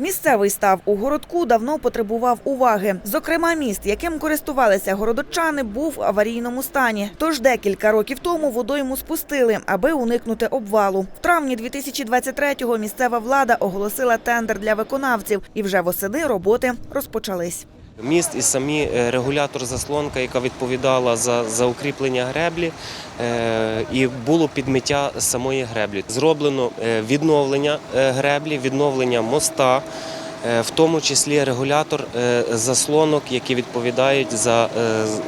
Місцевий став у городку давно потребував уваги. Зокрема, міст, яким користувалися городочани, був в аварійному стані. Тож декілька років тому водойму спустили, аби уникнути обвалу. В травні 2023-го місцева влада оголосила тендер для виконавців, і вже восени роботи розпочались. Міст і самі е, регулятор заслонка, яка відповідала за, за укріплення греблі, е, і було підмиття самої греблі. Зроблено е, відновлення греблі, відновлення моста, в тому числі регулятор заслонок, які відповідають за,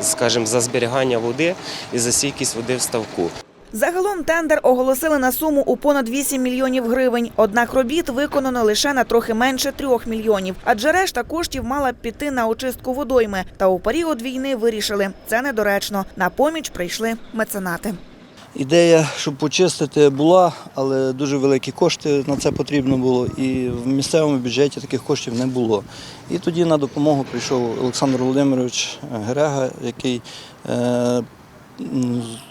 скажімо, за зберігання води і за стійкість води в ставку. Загалом тендер оголосили на суму у понад 8 мільйонів гривень. Однак робіт виконано лише на трохи менше 3 мільйонів. Адже решта коштів мала б піти на очистку водойми. Та у період війни вирішили це недоречно. На поміч прийшли меценати. Ідея, щоб почистити, була, але дуже великі кошти на це потрібно було, і в місцевому бюджеті таких коштів не було. І тоді на допомогу прийшов Олександр Володимирович Герега, який е,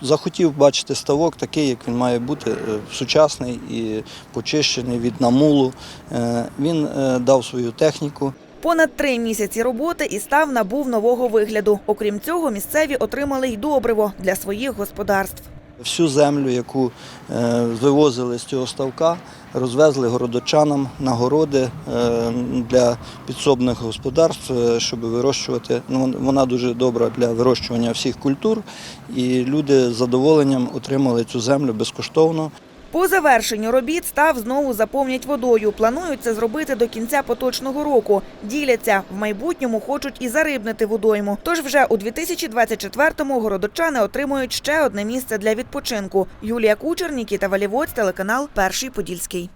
захотів бачити ставок такий, як він має бути, е, сучасний і почищений від намулу. Е, він е, дав свою техніку. Понад три місяці роботи і став набув нового вигляду. Окрім цього, місцеві отримали й добриво для своїх господарств. Всю землю, яку е, вивозили з цього ставка, розвезли городочанам на городи е, для підсобних господарств, е, щоб вирощувати. Ну, вона дуже добра для вирощування всіх культур, і люди з задоволенням отримали цю землю безкоштовно. По завершенню робіт став знову заповнять водою. Планують це зробити до кінця поточного року. Діляться в майбутньому хочуть і зарибнити водойму. Тож вже у 2024-му городочани отримують ще одне місце для відпочинку. Юлія Кучер, Нікіта Валівоць, телеканал Перший Подільський.